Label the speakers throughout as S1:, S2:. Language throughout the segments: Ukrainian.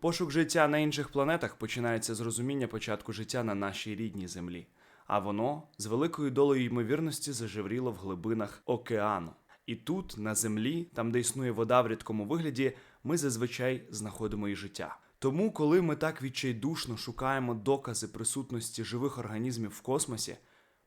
S1: Пошук життя на інших планетах починається з розуміння початку життя на нашій рідній землі, а воно з великою долею ймовірності зажевріло в глибинах океану. І тут, на землі, там де існує вода в рідкому вигляді, ми зазвичай знаходимо і життя. Тому, коли ми так відчайдушно шукаємо докази присутності живих організмів в космосі,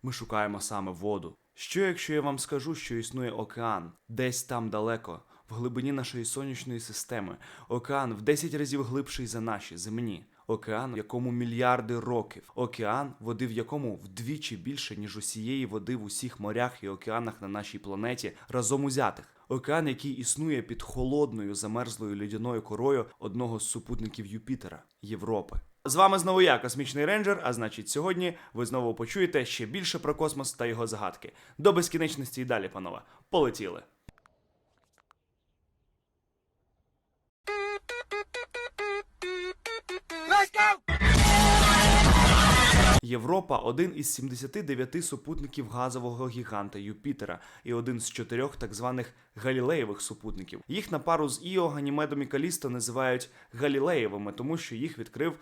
S1: ми шукаємо саме воду. Що якщо я вам скажу, що існує океан, десь там далеко, глибині нашої сонячної системи, океан в 10 разів глибший за наші земні, океан, в якому мільярди років, океан, води в якому вдвічі більше, ніж усієї води в усіх морях і океанах на нашій планеті разом узятих. Океан, який існує під холодною замерзлою льодяною корою одного з супутників Юпітера Європи. З вами знову я, космічний рейнджер. А значить, сьогодні ви знову почуєте ще більше про космос та його загадки. До безкінечності і далі, панове. Полетіли. Європа один із 79 супутників газового гіганта Юпітера і один з чотирьох так званих Галілеєвих супутників. Їх на пару з Іо, Ганімедом і Калісто називають Галілеєвими, тому що їх відкрив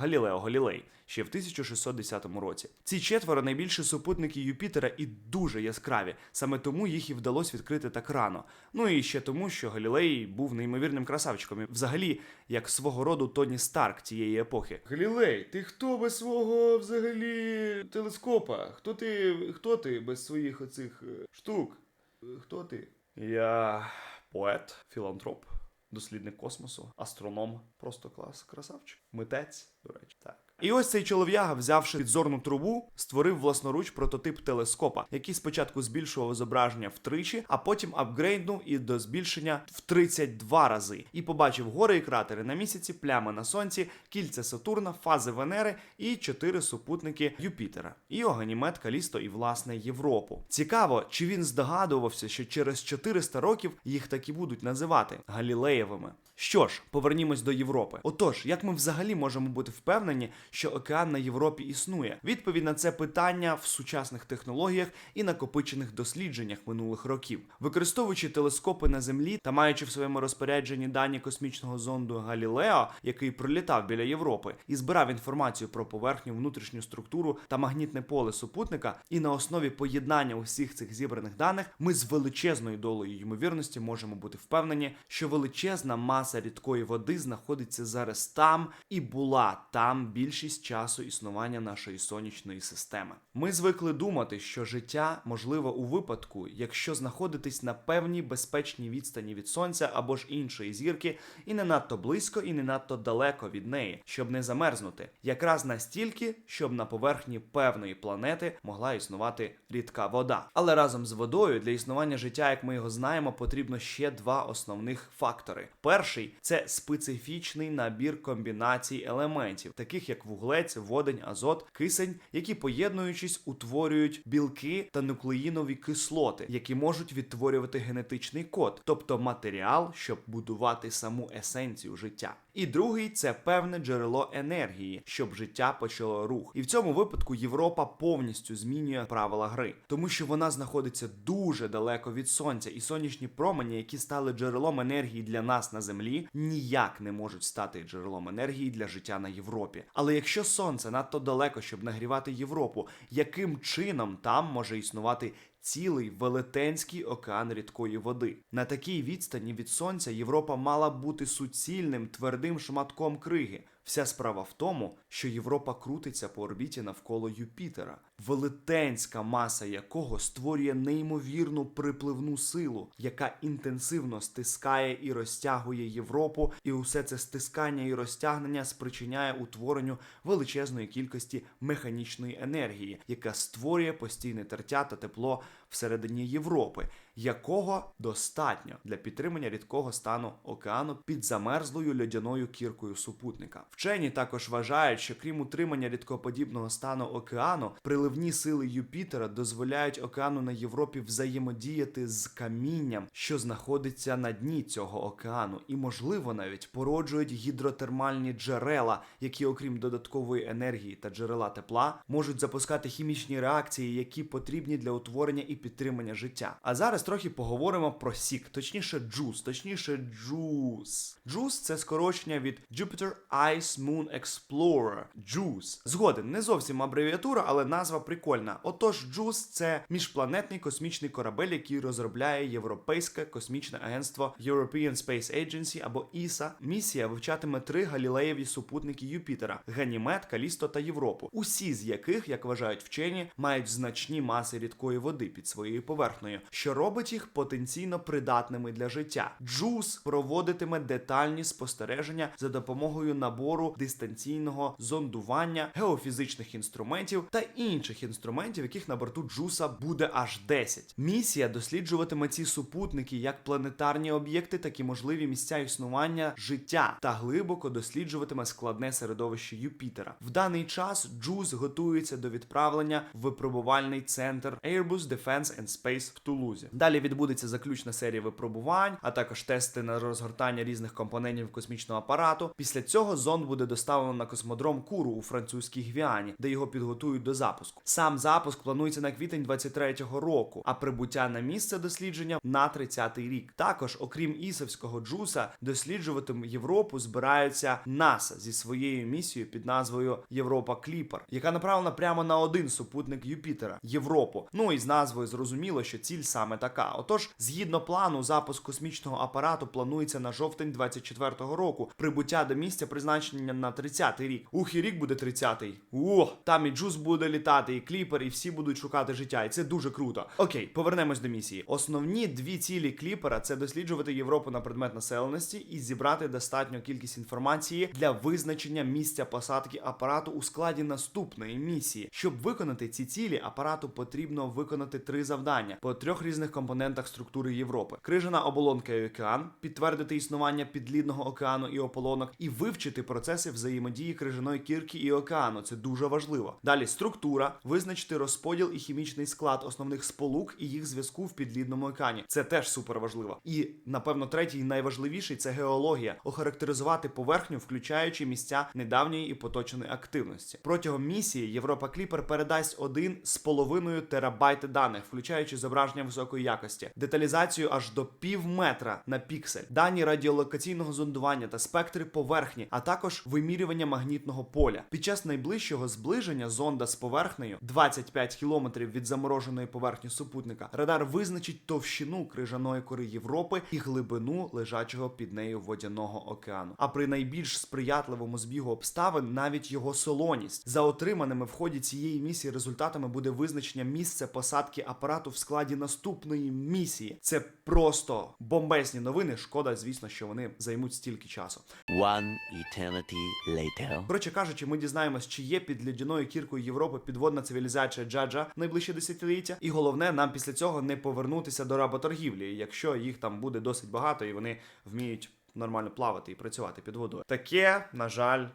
S1: Галілео Галілей ще в 1610 році. Ці четверо найбільші супутники Юпітера і дуже яскраві. Саме тому їх і вдалося відкрити так рано. Ну і ще тому, що Галілей був неймовірним красавчиком. І Взагалі, як свого роду Тоні Старк тієї епохи. Галілей, ти хто без свого взагалі телескопа? Хто ти? Хто ти без своїх оцих е, штук? Е, Хто ти? Я поет, філантроп дослідник космосу, астроном, просто клас, красавчик, митець, до речі, так. І ось цей чолов'яга, взявши підзорну трубу, створив власноруч прототип телескопа, який спочатку збільшував зображення втричі, а потім апгрейднув і до збільшення в 32 рази. І побачив гори і кратери на місяці, плями на сонці, кільця Сатурна, фази Венери і чотири супутники Юпітера. І Оганімед, Калісто і власне Європу. Цікаво, чи він здогадувався, що через 400 років їх так і будуть називати Галілеєвими. Що ж, повернімось до Європи. Отож, як ми взагалі можемо бути впевнені, що океан на Європі існує? Відповідь на це питання в сучасних технологіях і накопичених дослідженнях минулих років, використовуючи телескопи на землі та маючи в своєму розпорядженні дані космічного зонду Галілео, який пролітав біля Європи, і збирав інформацію про поверхню, внутрішню структуру та магнітне поле супутника. І на основі поєднання усіх цих зібраних даних ми з величезною долею ймовірності можемо бути впевнені, що величезна маса рідкої води знаходиться зараз там і була там більшість часу існування нашої сонячної системи. Ми звикли думати, що життя можливе у випадку, якщо знаходитись на певній безпечній відстані від сонця або ж іншої зірки, і не надто близько, і не надто далеко від неї, щоб не замерзнути, якраз настільки, щоб на поверхні певної планети могла існувати рідка вода. Але разом з водою для існування життя, як ми його знаємо, потрібно ще два основних фактори. Перший це специфічний набір комбінацій елементів, таких як вуглець, водень, азот, кисень, які поєднуючись утворюють білки та нуклеїнові кислоти, які можуть відтворювати генетичний код, тобто матеріал, щоб будувати саму есенцію життя. І другий це певне джерело енергії, щоб життя почало рух. І в цьому випадку Європа повністю змінює правила гри, тому що вона знаходиться дуже далеко від сонця, і сонячні промені, які стали джерелом енергії для нас на землі, ніяк не можуть стати джерелом енергії для життя на Європі. Але якщо сонце надто далеко, щоб нагрівати Європу, яким чином там може існувати цілий велетенський океан рідкої води. На такій відстані від сонця Європа мала бути суцільним твердим шматком криги. Вся справа в тому, що Європа крутиться по орбіті навколо Юпітера, велетенська маса якого створює неймовірну припливну силу, яка інтенсивно стискає і розтягує Європу, і усе це стискання і розтягнення спричиняє утворенню величезної кількості механічної енергії, яка створює постійне тертя та тепло всередині Європи, якого достатньо для підтримання рідкого стану океану під замерзлою льодяною кіркою супутника. Вчені також вважають, що крім утримання рідкоподібного стану океану, приливні сили Юпітера дозволяють океану на Європі взаємодіяти з камінням, що знаходиться на дні цього океану, і, можливо, навіть породжують гідротермальні джерела, які, окрім додаткової енергії та джерела тепла, можуть запускати хімічні реакції, які потрібні для утворення і підтримання життя. А зараз трохи поговоримо про сік, точніше, джус, точніше, джус. Джус це скорочення від Jupiter Ice Moon Explorer. Джус. Згоден, не зовсім абревіатура, але назва прикольна. Отож, джус це міжпланетний космічний корабель, який розробляє Європейське космічне агентство European Space Agency або ESA. Місія вивчатиме три галілеєві супутники Юпітера: Ганімед, Калісто та Європу. Усі з яких, як вважають вчені, мають значні маси рідкої води під своєю поверхнею, що робить їх потенційно придатними для життя. Джус проводитиме детальні спостереження за допомогою набору дистанційного зондування, геофізичних інструментів та інших інструментів, яких на борту Джуса буде аж 10. Місія досліджуватиме ці супутники як планетарні об'єкти, так і можливі місця існування життя та глибоко досліджуватиме складне середовище Юпітера. В даний час Джуз готується до відправлення в випробувальний центр Airbus Defense and Space в Тулузі. Далі відбудеться заключна серія випробувань, а також тести на розгортання різних компонентів космічного апарату. Після цього зонд буде доставлено на космодром Куру у французькій Гвіані, де його підготують до запуску. Сам запуск планується на квітень 23-го року, а прибуття на місце дослідження на 30-й рік. Також, окрім ісовського джуса, досліджуватиме Європу збираються НАСА зі своєю місією під назвою Європа Кліпер, яка направлена прямо на один супутник Юпітера Європу. Ну і з назвою зрозуміло, що ціль саме така. Отож, згідно плану, запуск космічного апарату планується на жовтень 24-го року. Прибуття до місця призначення на 30-й рік. Ух, і рік буде 30-й. О, там і Джус буде літати, і кліпер, і всі будуть шукати життя. І це дуже круто. Окей, повернемось до місії. Основні дві цілі кліпера це досліджувати Європу на предмет населеності і зібрати достатню кількість інформації для визначення місця посадки апарату у складі наступної місії. Щоб виконати ці цілі, апарату потрібно виконати три завдання по трьох різних компонентах структури Європи: крижана оболонка і океан, підтвердити існування підлідного океану і ополонок, і вивчити процеси взаємодії крижаної кірки і океану. Це дуже важливо. Далі структура, визначити розподіл і хімічний склад основних сполук і їх зв'язку в підлідному океані. Це теж супер важливо. І напевно, третій найважливіший це геологія, охарактеризувати поверхню, включаючи місця недавньої і поточеної активності. Протягом місії Європа Кліпер передасть один з половиною терабайти даних, включаючи зображення високої якості, деталізацію аж до пів метра на піксель, дані радіолокаційного зондування та спектри поверхні, а також вимірювання магнітного поля. Під час найближчого зближення зонда з поверхнею 25 кілометрів від замороженої поверхні супутника. Радар визначить товщину крижаної кори Європи і глибину лежачого під нею водяного океану. А при найбільш сприятливому збігу обставин навіть його солоність. За отриманими в ході цієї місії результатами буде визначення місця посадки апарату в складі наступної місії. Це просто бомбезні новини. Шкода, звісно, що вони займуть стільки часу.
S2: One eternity later.
S1: Коротше кажучи, ми дізнаємось, чи є під льодяною кіркою Європи підводна цивілізація Джаджа в найближчі десятиліття. І головне, нам після цього не повернутися до работоргівлі, якщо їх там буде досить багато і вони вміють нормально плавати і працювати під водою. Таке, на жаль.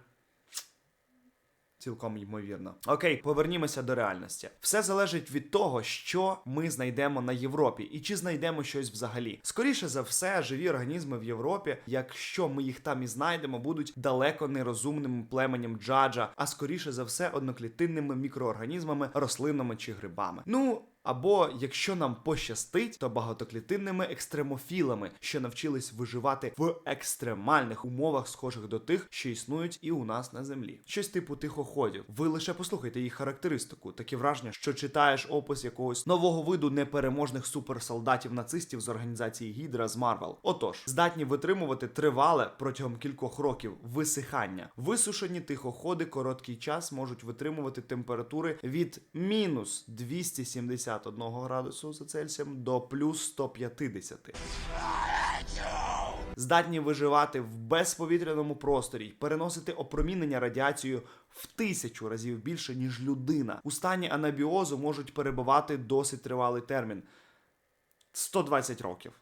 S1: Цілком ймовірно. Окей, повернімося до реальності. Все залежить від того, що ми знайдемо на Європі, і чи знайдемо щось взагалі. Скоріше за все, живі організми в Європі, якщо ми їх там і знайдемо, будуть далеко нерозумним племенем джаджа, а скоріше за все, одноклітинними мікроорганізмами, рослинами чи грибами. Ну. Або якщо нам пощастить, то багатоклітинними екстремофілами, що навчились виживати в екстремальних умовах, схожих до тих, що існують і у нас на землі. Щось типу тихоходів. Ви лише послухайте їх характеристику. Таке враження, що читаєш опис якогось нового виду непереможних суперсолдатів нацистів з організації Гідра з Марвел. Отож, здатні витримувати тривале протягом кількох років висихання. Висушені тихоходи короткий час можуть витримувати температури від мінус 271 градусу за Цельсієм до плюс 150. Здатні виживати в безповітряному просторі, переносити опромінення радіацією в тисячу разів більше, ніж людина. У стані анабіозу можуть перебувати досить тривалий термін 120 років.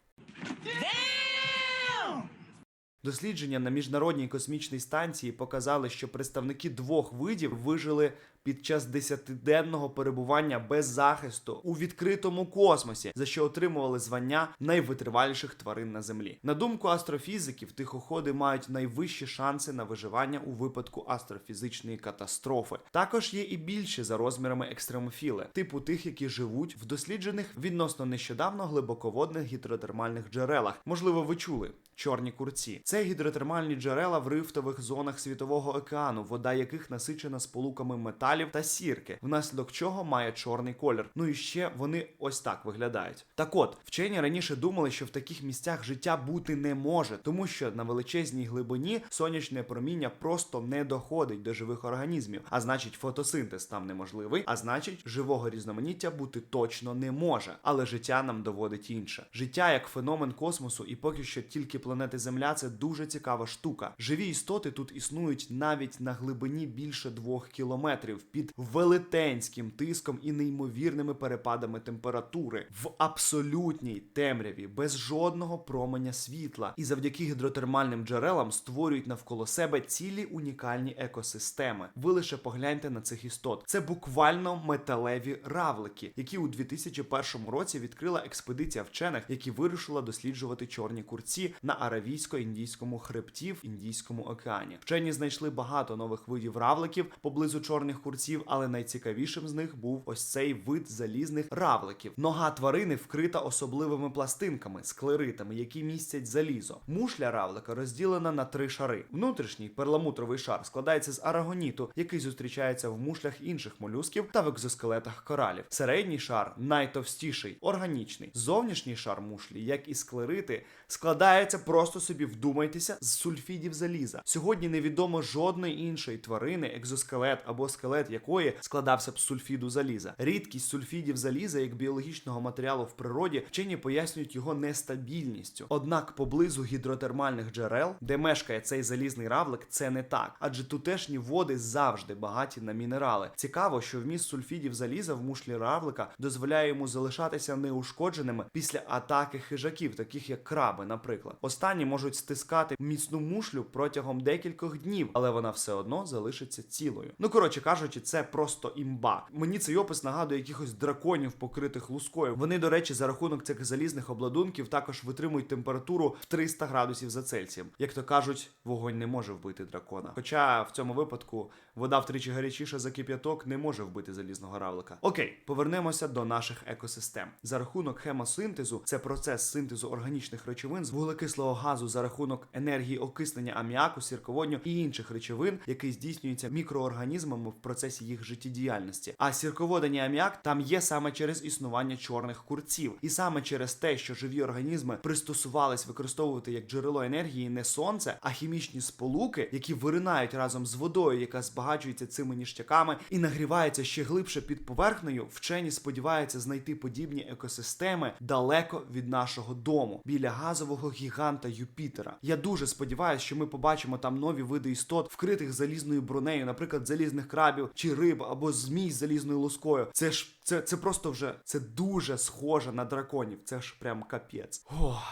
S1: Дослідження на міжнародній космічній станції показали, що представники двох видів вижили під час десятиденного перебування без захисту у відкритому космосі, за що отримували звання найвитриваліших тварин на землі. На думку астрофізиків, тихоходи мають найвищі шанси на виживання у випадку астрофізичної катастрофи. Також є і більші за розмірами екстремофіли, типу тих, які живуть в досліджених відносно нещодавно глибоководних гідротермальних джерелах. Можливо, ви чули. Чорні курці це гідротермальні джерела в рифтових зонах світового океану, вода яких насичена сполуками металів та сірки, внаслідок чого має чорний колір. Ну і ще вони ось так виглядають. Так от, вчені раніше думали, що в таких місцях життя бути не може, тому що на величезній глибині сонячне проміння просто не доходить до живих організмів, а значить, фотосинтез там неможливий, а значить, живого різноманіття бути точно не може. Але життя нам доводить інше. Життя як феномен космосу, і поки що тільки планети Земля це дуже цікава штука. Живі істоти тут існують навіть на глибині більше двох кілометрів під велетенським тиском і неймовірними перепадами температури в абсолютній темряві, без жодного променя світла, і завдяки гідротермальним джерелам створюють навколо себе цілі унікальні екосистеми. Ви лише погляньте на цих істот. Це буквально металеві равлики, які у 2001 році відкрила експедиція вчених, які вирішила досліджувати чорні курці на аравійсько-індійському хребті в Індійському океані. Вчені знайшли багато нових видів равликів поблизу чорних курців, але найцікавішим з них був ось цей вид залізних равликів. Нога тварини вкрита особливими пластинками, склеритами, які містять залізо. Мушля равлика розділена на три шари. Внутрішній перламутровий шар складається з арагоніту, який зустрічається в мушлях інших молюсків та в екзоскелетах коралів. Середній шар найтовстіший, органічний. Зовнішній шар мушлі, як і склерити, складається просто собі вдумайтеся з сульфідів заліза. Сьогодні невідомо жодної іншої тварини, екзоскелет або скелет якої складався б з сульфіду заліза. Рідкість сульфідів заліза як біологічного матеріалу в природі вчені пояснюють його нестабільністю. Однак поблизу гідротермальних джерел, де мешкає цей залізний равлик, це не так, адже тутешні води завжди багаті на мінерали. Цікаво, що вміст сульфідів заліза в мушлі равлика дозволяє йому залишатися неушкодженими після атаки хижаків, таких як краби, наприклад. Останні можуть стискати міцну мушлю протягом декількох днів, але вона все одно залишиться цілою. Ну коротше кажучи, це просто імба. Мені цей опис нагадує якихось драконів, покритих лускою. Вони, до речі, за рахунок цих залізних обладунків також витримують температуру в 300 градусів за Цельсієм. Як то кажуть, вогонь не може вбити дракона. Хоча в цьому випадку вода втричі гарячіша за кип'яток не може вбити залізного равлика. Окей, повернемося до наших екосистем. За рахунок хемосинтезу, це процес синтезу органічних речовин з вуглекислого газу за рахунок енергії окиснення аміаку, сірководню і інших речовин, який здійснюється мікроорганізмами в процесі їх життєдіяльності. А сірководень і аміак там є саме через існування чорних курців, і саме через те, що живі організми пристосувались використовувати як джерело енергії не сонце, а хімічні сполуки, які виринають разом з водою, яка збагачується цими ніштяками і нагрівається ще глибше під поверхнею. Вчені сподіваються знайти подібні екосистеми далеко від нашого дому, біля газового гіганта Юпітера. Я дуже сподіваюся, що ми побачимо там нові види істот, вкритих залізною бронею, наприклад, залізних крабів чи риб або змій з залізною лускою. Це ж це, це просто вже це дуже схоже на драконів. Це ж прям капець. Ох,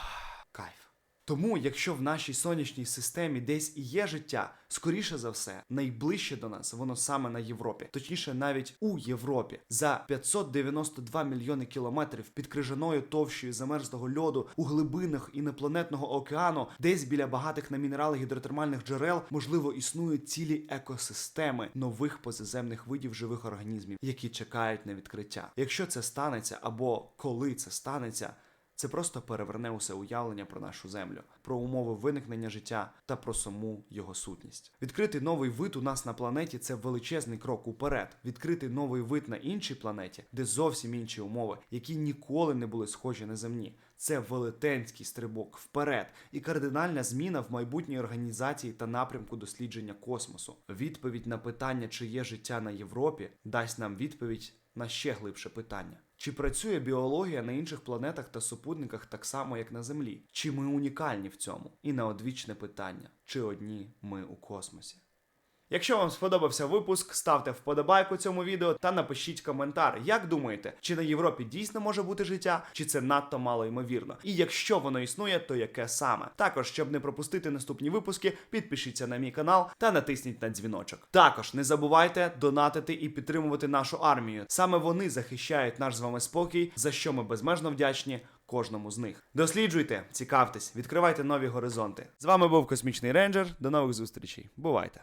S1: кайф. Тому, якщо в нашій сонячній системі десь і є життя, скоріше за все, найближче до нас воно саме на Європі, точніше, навіть у Європі, за 592 мільйони кілометрів під крижаною товщою замерзлого льоду у глибинах інопланетного океану, десь біля багатих на мінерали гідротермальних джерел, можливо, існують цілі екосистеми нових позаземних видів живих організмів, які чекають на відкриття. Якщо це станеться, або коли це станеться. Це просто переверне усе уявлення про нашу землю, про умови виникнення життя та про саму його сутність. Відкрити новий вид у нас на планеті це величезний крок уперед. Відкрити новий вид на іншій планеті, де зовсім інші умови, які ніколи не були схожі на земні. Це велетенський стрибок вперед і кардинальна зміна в майбутній організації та напрямку дослідження космосу. Відповідь на питання, чи є життя на Європі, дасть нам відповідь на ще глибше питання. Чи працює біологія на інших планетах та супутниках так само, як на Землі? Чи ми унікальні в цьому? І на одвічне питання: чи одні ми у космосі? Якщо вам сподобався випуск, ставте вподобайку цьому відео та напишіть коментар. Як думаєте, чи на Європі дійсно може бути життя, чи це надто мало ймовірно? І якщо воно існує, то яке саме? Також, щоб не пропустити наступні випуски, підпишіться на мій канал та натисніть на дзвіночок. Також не забувайте донатити і підтримувати нашу армію. Саме вони захищають наш з вами спокій, за що ми безмежно вдячні кожному з них. Досліджуйте, цікавтесь, відкривайте нові горизонти. З вами був Космічний Рейнджер. До нових зустрічей. Бувайте!